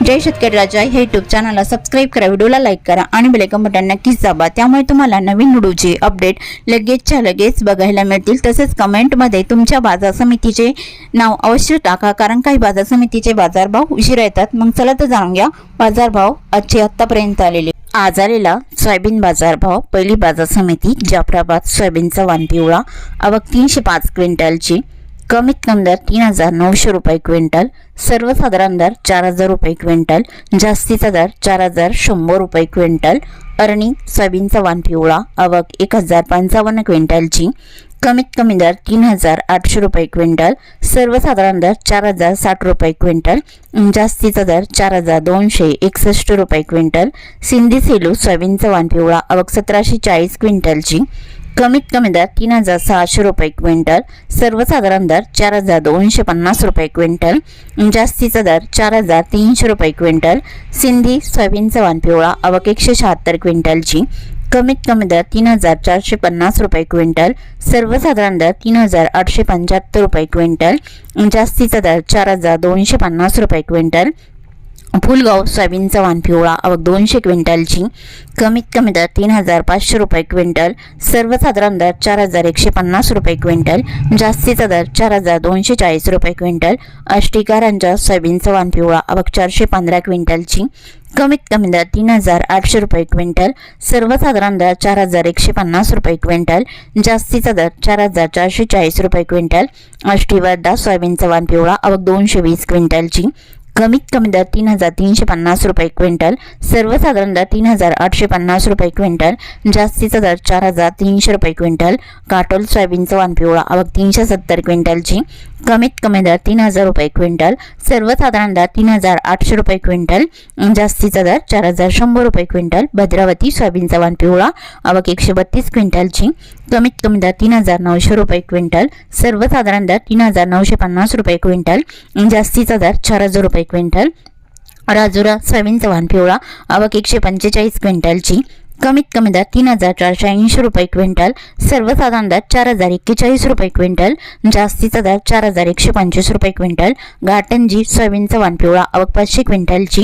जय शेतकरी राजा हे युट्यूब चॅनलला सबस्क्राईब करा व्हिडिओला लाईक करा आणि बेलेकन बटन नक्कीच दाबा. त्यामुळे तुम्हाला नवीन व्हिडिओचे अपडेट लगेचच्या लगेच बघायला मिळतील. तसेच कमेंटमध्ये तुमच्या बाजार समितीचे नाव अवश्य टाका कारण काही बाजार समितीचे बाजारभाव उशिरा येतात. मग चला तर जाणून घ्या बाजारभाव आजचे आत्तापर्यंत आलेले. आज आलेला सोयाबीन बाजारभाव पहिली बाजार समिती जाफराबाद सोयाबीनचा वाण पिवळा आवक तीनशे पाच क्विंटलची. कमीत कमी दर तीन हजार नऊशे रुपये क्विंटल सर्वसाधारण दर चार हजार रुपये क्विंटल जास्तीचा दर चार हजार शंभर रुपये क्विंटल अरणी सोयाबीनचा वाण पिवळा आवक एक हजार पंचावन्न क्विंटलची कमीत कमी दर तीन हजार आठशे रुपये क्विंटल सर्वसाधारण दर चार हजार साठ रुपये क्विंटल जास्तीचा दर चार हजार दोनशे एकसष्ट रुपये क्विंटल सिंधी सेलू सोयाबीनचा वाण पिवळा आवक सतराशे चाळीस क्विंटलची कमीत कमी दर तीन हजार सहाशे रुपये क्विंटल सर्वसाधारण दर चार हजार दोनशे पन्नास रुपये क्विंटल जास्तीचा दर चार हजार तीनशे रुपये क्विंटल सिंधी सोयाबीनचा वाण पिवळा अवक एकशे शहात्तर क्विंटलची. कमीत कमी दर तीन हजार चारशे पन्नास रुपये क्विंटल सर्वसाधारण दर तीन हजार आठशे पंच्याहत्तर रुपये क्विंटल जास्तीचा दर चार हजार दोनशे पन्नास रुपये क्विंटल फुलगाव सोयाबीनचा वाण पिवळा अवघ दोनशे क्विंटलची कमीत कमी दर तीन हजार पाचशे रुपये क्विंटल सर्वसाधारण दर चार हजार एकशे पन्नास रुपये क्विंटल जास्तीचा दर चार हजार दोनशे चाळीस रुपये क्विंटल अष्टिकारांच्या सोयाबीनचा वाण पिवळा अवघ चारशे पंधरा क्विंटलची कमीत कमी दर तीन हजार आठशे रुपये क्विंटल सर्वसाधारण दर चार हजार एकशे पन्नास रुपये क्विंटल जास्तीचा दर चार हजार चारशे चाळीस रुपये क्विंटल अष्टीवर्धा सोयाबीनचा वाण पिवळा अवघ दोनशे वीस क्विंटलची कमीत कमी दर तीन हजार तीनशे पन्नास रुपये क्विंटल सर्वसाधारण दर तीन हजार आठशे पन्नास रुपये क्विंटल जास्तीचा दर चार हजार तीनशे रुपये क्विंटल काटोल सोयाबीनचा वाण पिवळा आवक तीनशे सत्तर क्विंटलची कमीत कमी दर तीन हजार रुपये क्विंटल सर्वसाधारण दर तीन हजार आठशे रुपये क्विंटल जास्तीचा दर चार हजार शंभर रुपये क्विंटल भद्रावती सोयाबीनचा वाण पिवळा आवक एकशे बत्तीस क्विंटलची कमीत कमी दर तीन हजार नऊशे रुपये क्विंटल सर्वसाधारण दर तीन हजार नऊशे पन्नास रुपये क्विंटल जास्तीचा दर चार हजार रुपये क्विंटल. राजुरा सोयाबीनचा चव्हाण पिवळा. आवक एकशे पंचेचाळीस क्विंटलची. कमीत कमी दर तीन हजार चारशे ऐंशी रुपये क्विंटल. सर्वसाधारण दर चार हजार एक्केचाळीस रुपये क्विंटल. जास्तीचा दर चार हजार एकशे पंचवीस रुपये क्विंटल. गाटंजी सोयाबीनचा वाण पिवळा. आवक पाचशे क्विंटलची.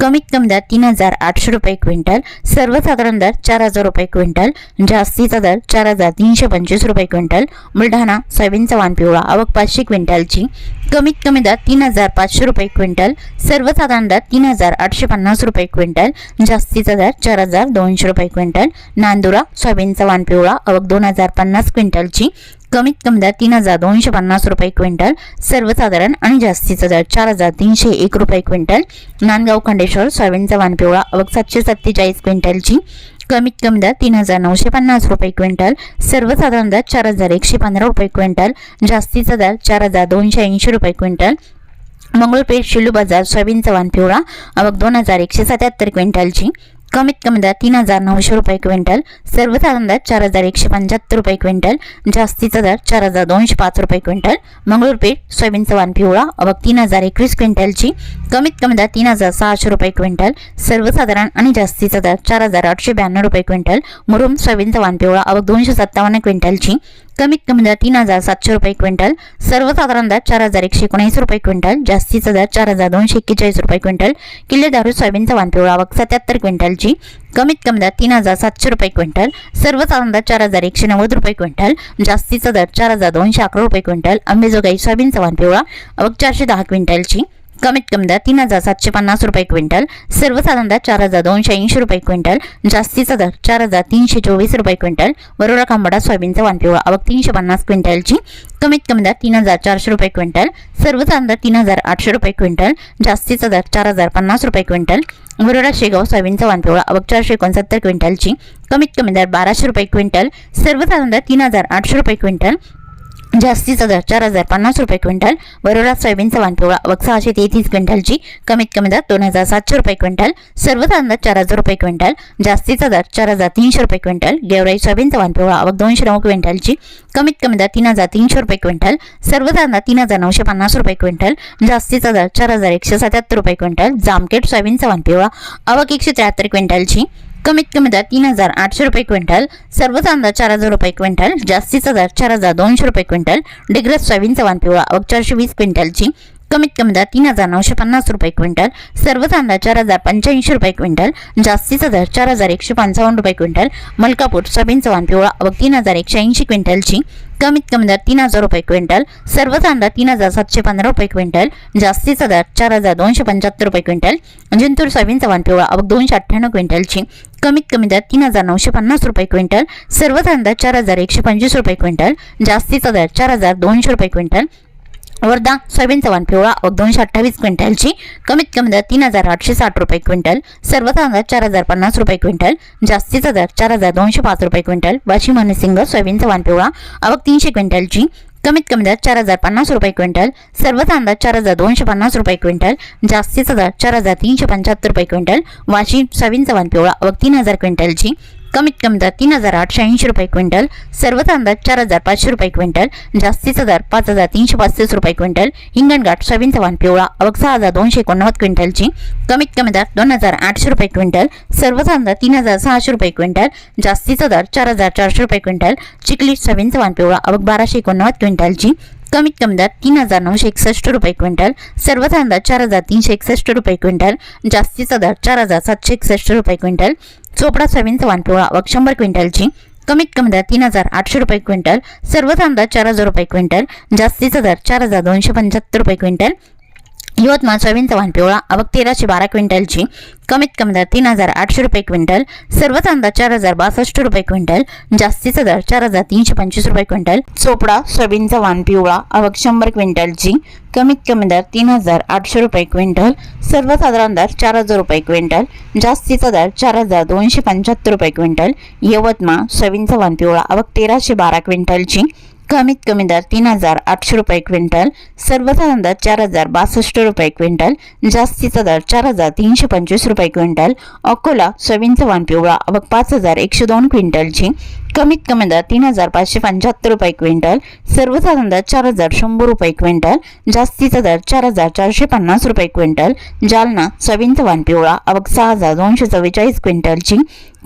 कमीत कमी दर तीन हजार आठशे रुपये क्विंटल सर्वसाधारण दर चार हजार रुपये क्विंटल जास्तीचा दर चार हजार तीनशे पंचवीस रुपये क्विंटल बुलढाणा सोयाबीनचा वाण पिवळा आवक पाचशे क्विंटलची कमीत कमी दर तीन हजार पाचशे रुपये क्विंटल सर्वसाधारण दर तीन हजार आठशे पन्नास रुपये क्विंटल जास्तीचा दर चार हजार दोनशे रुपये क्विंटल नांदुरा सोयाबीनचा वाण पिवळा आवक दोन हजार पन्नास क्विंटलची कमीत कमी दर तीन हजार दोनशे पन्नास रुपये क्विंटल सर्वसाधारण आणि जास्तीचा दर चार हजार तीनशे एक रुपये क्विंटल. नांदगाव खंडेश्वर सोयाबीनचा वाण पिवळा अवघ सातशे सत्तेचाळीस क्विंटलची कमीत कमी दर तीन हजार नऊशे पन्नास रुपये क्विंटल. सर्वसाधारण दर चार हजार एकशे पंधरा रुपये क्विंटल. जास्तीचा दर चार हजार दोनशे ऐंशी रुपये क्विंटल. मंगळपेठ शिलू बाजार सोयाबीनचा वाण पिवळा अवघ दोन हजार एकशे सत्याहत्तर क्विंटलची कमीत कमी दर तीन हजार नऊशे रुपये क्विंटल सर्वसाधारण दर चार हजार एकशे पंच्याहत्तर रुपये क्विंटल जास्तीचा दर चार हजार दोनशे पाच रुपये क्विंटल मंगळूरपीठ सोयाबीनचा वाण पिवळा अवघ तीन हजार एकवीस क्विंटलची कमीत कमी दर तीन हजार सहाशे रुपये क्विंटल सर्वसाधारण आणि जास्तीचा दर चार हजार आठशे ब्याण्णव रुपये क्विंटल मुरुम सोयाबीनचा वाण पिवळा अवघ दोनशे सत्तावन्न क्विंटलची कमीत कमी दर तीन हजार सातशे रुपये क्विंटल सर्वसाधारण दर चार हजार एकशे एकोणीस रुपये क्विंटल जास्तीचा दर चार हजार दोनशे एक्केचाळीस रुपये क्विंटल किल्ले दारू सोयाबीनचा वाण पिवळा आवक सत्याहत्तर क्विंटलची कमीत कमी दर तीन हजार सातशे रुपये क्विंटल सर्वसाधारण दर चार हजार एकशे नव्वद रुपये क्विंटल जास्तीचा दर चार हजार दोनशे अकरा रुपये क्विंटल अंबेजोगाई सोयाबीनचा वाण पिवळा आवक चारशे दहा क्विंटलची. कमीत कमी दर तीन हजार सातशे पन्नास रुपये क्विंटल सर्वसाधारण दर चार हजार दोनशे ऐंशी रुपये क्विंटल जास्तीचा दर चार हजार तीनशे चोवीस रुपये क्विंटल बरोडा खांबडा सोयाबीनचा वाण पिवळा आवक तीनशे पन्नास क्विंटलची कमीत कमी दर तीन हजार चारशे रुपये क्विंटल सर्वसाधारण दर तीन हजार आठशे रुपये क्विंटल जास्तीचा दर चार हजार पन्नास रुपये क्विंटल वरोडा शेगाव सोयाबीनचा वाण पिवळा आवक चारशे एकोणसत्तर क्विंटलची कमीत कमी दर बाराशे रुपये क्विंटल सर्वसाधारण दर तीन हजार आठशे रुपये क्विंटल जास्तीचा दर चार हजार पन्नास रुपये क्विंटल वरोरा सोयाबीनचा वाण पिवळा व सहाशे तेहतीस क्विंटलची कमीत कमी दर दोन हजार सातशे रुपये क्विंटल सर्वच अंदाज चार हजार रुपये क्विंटल जास्तीचा दर चार हजार तीनशे रुपये क्विंटल गेवराई सोयाबीनचा वाण पिवळा व दोनशे नऊ क्विंटलची कमीत कमी दर तीन हजार तीनशे रुपये क्विंटल सर्व अंदाज तीन हजार नऊशे पन्नास रुपये क्विंटल जास्तीचा दर चार हजार एकशे सत्याहत्तर रुपये क्विंटल जामखेड सोयाबीनचा वाण पिवळा आवक एकशे त्र्याहत्तर क्विंटलची कमीत कमी दर तीन हजार आठशे रुपये क्विंटल सर्व चांदा चार हजार रुपये क्विंटल जास्तीचा दर चार हजार दोनशे रुपये क्विंटल डिग्रस सोयाबीनचा वाण पिवळा अवघ चारशे वीस क्विंटलची कमीत कमी दर तीन हजार नऊशे पन्नास रुपये क्विंटल सर्व चांदा चार हजार पंच्याऐंशी रुपये क्विंटल जास्तीचा दर चार हजार एकशे पंचावन्न रुपये क्विंटल मलकापूर सोयाबीनचा वाण पिवळा अवघ तीन हजार एकशे ऐंशी क्विंटलची कमीत कमी दर तीन हजार रुपये क्विंटल सर्वच अंदाज तीन हजार सातशे पंधरा रुपये क्विंटल जास्तीचा दर चार हजार दोनशे पंच्याहत्तर रुपये क्विंटल जिंतूर सोयाबीनचा वाण पिवळा अवघ दोनशे अठ्ठ्याण्णव क्विंटलची कमीत कमी दर तीन हजार नऊशे पन्नास रुपये क्विंटल सर्वच अंदाज चार हजार एकशे पंचवीस रुपये क्विंटल जास्तीचा दर चार हजार दोनशे रुपये क्विंटल वर्धा सोयाबीनचा वाण पिवळा व दोनशे अठ्ठावीस क्विंटलची कमीत कमी दर तीन हजार आठशे साठ रुपये क्विंटल सर्वसाधारण दर चार हजार पन्नास रुपये क्विंटल जास्तीचा दर चार हजार दोनशे पाच रुपये क्विंटल वाशिम आणि सिंग सोयाबीनचा वाण पिवळा आवक तीनशे क्विंटलची कमीत कमी दर चार हजार पन्नास रुपये क्विंटल सर्वसाधारण दर चार हजार दोनशे पन्नास रुपये क्विंटल जास्तीचा दर चार हजार तीनशे पंच्याहत्तर रुपये क्विंटल वाशिम सोयाबीनचा वाण पिवळा व तीन हजार क्विंटलची कमीत कमी दर तीन हजार आठशे ऐंशी रुपये क्विंटल सर्वच अंदाज चार हजार पाचशे रुपये क्विंटल जास्तीचा दर पाच हजार तीनशे पस्तीस रुपये क्विंटल हिंगणघाट सोयाबीन चव्हाण पिवळा अवघ सहा हजार दोनशे एकोणनव्वद क्विंटलची कमीत कमी दर दोन हजार आठशे रुपये क्विंटल सर्वच अंदाज तीन हजार सहाशे रुपये क्विंटल जास्तीचा दर चार हजार चारशे रुपये क्विंटल चिखली सोयाबीन चव्हाण पिवळा अवघ बाराशे एकोणनव्वद क्विंटलची कमीत कमी दर तीन हजार नऊशे एकसष्ट रुपये क्विंटल सर्वच अंदाज चार हजार तीनशे एकसष्ट रुपये क्विंटल जास्तीचा दर चार हजार सातशे एकसष्ट रुपये क्विंटल चोपडा सोयाबीनचा वानपोळा व शंभर क्विंटलची कमीत कमी दर तीन हजार आठशे रुपये क्विंटल सर्व कांदा चार हजार रुपये क्विंटल जास्तीचा दर चार हजार दोनशे पंच्याहत्तर रुपये क्विंटल यवतमाळ सोयाबीनचा वाण पिवळा. अवघ तेराशे बारा क्विंटलची. कमीत कमी दर तीन हजार आठशे रुपये क्विंटल. सर्वच अंदाज चार हजार बासष्ट रुपये क्विंटल. जास्तीचा दर चार हजार तीनशे पंचवीस रुपये क्विंटल. चोपडा सोयाबीनचा वाण पिवळा. अवक शंभर क्विंटलची. कमीत कमी दर तीन हजार आठशे रुपये क्विंटल. सर्वसाधारण दर चार हजार रुपये क्विंटल. जास्तीचा दर चार हजार दोनशे पंच्याहत्तर रुपये क्विंटल. यवतमाळ सोयाबीनचा वाण पिवळा. अवघ तेराशे बारा क्विंटलची. कमीत कमी दर तीन हजार आठशे रुपये क्विंटल सर्वसाधारण दर चार हजार बासष्ट रुपये क्विंटल जास्तीचा दर चार हजार तीनशे पंचवीस रुपये क्विंटल अकोला सोयाबीनचा वाण पिवळा व पाच हजार एकशे दोन क्विंटलची कमीत कमी दर तीन हजार पाचशे पंच्याहत्तर रुपये क्विंटल सर्वसाधारण दर चार हजार शंभर रुपये क्विंटल जास्तीचा दर चार हजार चारशे पन्नास रुपये क्विंटल जालना सोयाबीनचा वाण पिवळा अवघ सहा हजार दोनशे चव्वेचाळीस क्विंटलची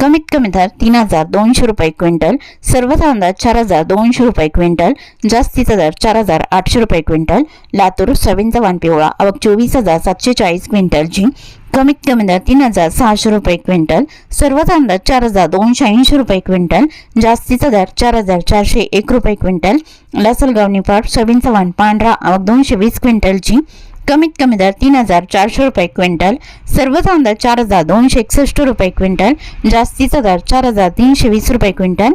कमीत कमी दर तीन हजार दोनशे रुपये क्विंटल सर्वसाधारण दर चार हजार दोनशे रुपये क्विंटल जास्तीचा दर चार हजार आठशे रुपये क्विंटल लातूर सोयाबीनचा वाण पिवळा अवघ चोवीस हजार सातशे चाळीस क्विंटलची कमीत कमी दर तीन हजार सहाशे रुपये क्विंटल सर्वात दर चार हजार दोनशे ऐंशी रुपये क्विंटल जास्तीचा दर चार हजार चारशे एक रुपये क्विंटल लासलगाव निफाड सोयाबीनचा चव्हाण पांढरा आवक दोनशे वीस क्विंटलची कमीत कमी दर तीन हजार चारशे रुपये क्विंटल सर्वच दर चार हजार दोनशे एकसष्ट रुपये क्विंटल जास्तीचा दर चार हजार तीनशे वीस रुपये क्विंटल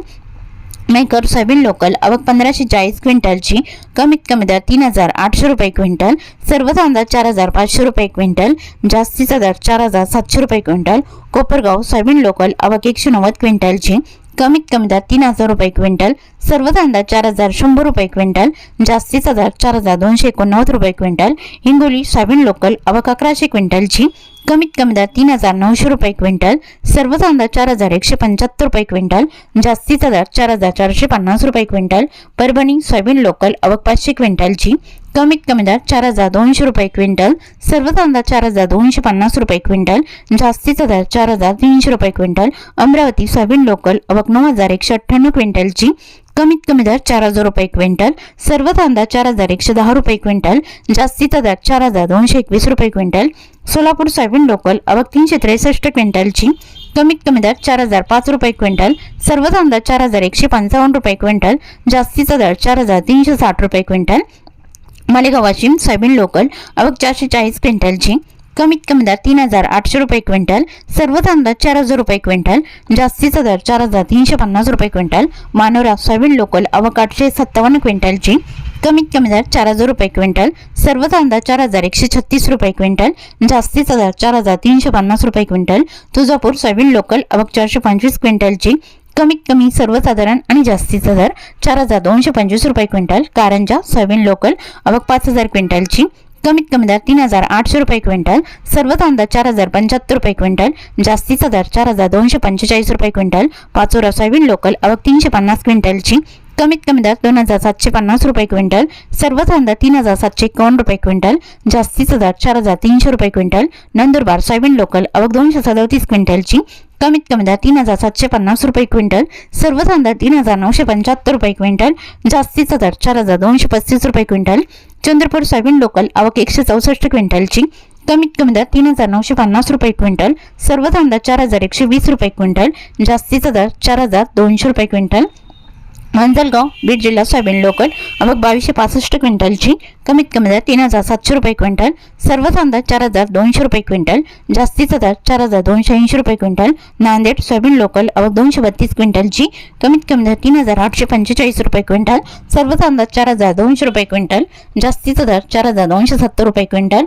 मेकर सोयाबीन लोकल आवक पंधराशे चाळीस क्विंटलची कमीत कमी दर तीन हजार आठशे रुपये क्विंटल सर्व तांदा चार हजार पाचशे रुपये क्विंटल जास्तीचा दर चार हजार सातशे रुपये क्विंटल कोपरगाव सोयाबीन लोकल आवक एकशे नव्वद क्विंटलची कमीत कमी दर तीन हजार रुपये क्विंटल सर्व कांदा चार हजार शंभर रुपये क्विंटल जास्तीचा दर चार हजार दोनशे एकोणनव्वद रुपये क्विंटल हिंगोली सोयाबीन लोकल अवक अकराशे क्विंटलची कमीत कमी दर तीन हजार नऊशे रुपये क्विंटल सर्व कांदा चार हजार एकशे पंच्याहत्तर रुपये क्विंटल जास्तीचा दर चार हजार चारशे पन्नास रुपये क्विंटल परभणी सोयाबीन लोकल अवक पाचशे क्विंटलची कमीत कमी दर चार हजार दोनशे रुपये क्विंटल सर्व अंदाज चार हजार दोनशे पन्नास रुपये क्विंटल जास्तीचा दर चार हजार तीनशे रुपये क्विंटल अमरावती सोयाबीन लोकल अवक नऊ हजार एकशे अठ्ठ्याण्णव क्विंटलची कमीत कमी दर चार हजार रुपये क्विंटल सर्व अंदाज चार हजार एकशे दहा रुपये क्विंटल जास्तीचा दर चार हजार दोनशे एकवीस रुपये क्विंटल सोलापूर सोयाबीन लोकल अवक तीनशे त्रेसष्ट क्विंटलची कमीत कमी दर चार हजार पाच रुपये क्विंटल सर्व अंदाज चार हजार एकशे पंचावन्न रुपये क्विंटल जास्तीचा दर चार हजार तीनशे साठ रुपये quintal Malegaon Washim soybean local अवक चारशे चाळीस क्विंटलची. कमीत कमी दर तीन हजार आठशे रुपये क्विंटल सर्वच अंदाज चार हजार रुपये क्विंटल जास्तीचा दर चार हजार तीनशे पन्नास रुपये क्विंटल मानोरा सोयाबीन लोकल अवक आठशे सत्तावन्न क्विंटलची. कमीत कमी दर चार हजार रुपये क्विंटल सर्वच अंदाज चार हजार एकशे छत्तीस रुपये क्विंटल जास्तीचा दर चार हजार तीनशे पन्नास रुपये क्विंटल तुळजापूर सोयाबीन लोकल अवक चारशे पंचवीस क्विंटलची. कमीत कमी सर्वसाधारण आणि जास्तीचा दर चार हजार दोनशे पंचवीस रुपये क्विंटल कारंजा सोयाबीन लोकल अवघ पाच हजार क्विंटलची. कमीत कमी दर तीन हजार आठशे रुपये क्विंटल सर्व कांदा चार हजार पंच्याहत्तर रुपये क्विंटल जास्तीचा दर चार हजार दोनशे पंचेचाळीस रुपये क्विंटल पाचोरा सोयाबीन लोकल अवघ तीनशे पन्नास क्विंटलची. कमीत कमी दर दोन हजार सातशे पन्नास रुपये क्विंटल सर्व कांदा तीन हजार सातशे एकावन्न रुपये क्विंटल जास्तीचा दर चार हजार तीनशे रुपये क्विंटल नंदुरबार सोयाबीन लोकल अवघ दोनशे सदोतीस क्विंटलची. कमीत कमी दर तीन हजार सातशे पन्नास रुपये क्विंटल सर्व दर तीन हजार नऊशे पंच्याहत्तर रुपये क्विंटल जास्तीचा दर चार हजार दोनशे पस्तीस रुपये क्विंटल चंद्रपूर सोयाबीन लोकल आवक एकशे चौसष्ट क्विंटलची कमीत कमी दर तीन हजार नऊशे पन्नास रुपये क्विंटल सर्व दर चार हजार एकशे वीस रुपये क्विंटल जास्तीचा दर चार हजार दोनशे रुपये क्विंटल मांजलगाव बीड जिल्हा सोयाबीन लोकल आवक बावीसशे पासष्ट क्विंटलची कमीत कमी दर तीन हजार सातशे रुपये क्विंटल सर्व कांदा चार हजार दोनशे रुपये क्विंटल जास्तीचा दर चार हजार दोनशे ऐंशी रुपये क्विंटल नांदेड सोयाबीन लोकल अवघ दोनशे बत्तीस क्विंटलची कमीत कमी दर तीन हजार आठशे पंचेचाळीस रुपये क्विंटल सर्व कांदा चार हजार दोनशे रुपये क्विंटल जास्तीचा दर चार हजार दोनशे सत्तर रुपये क्विंटल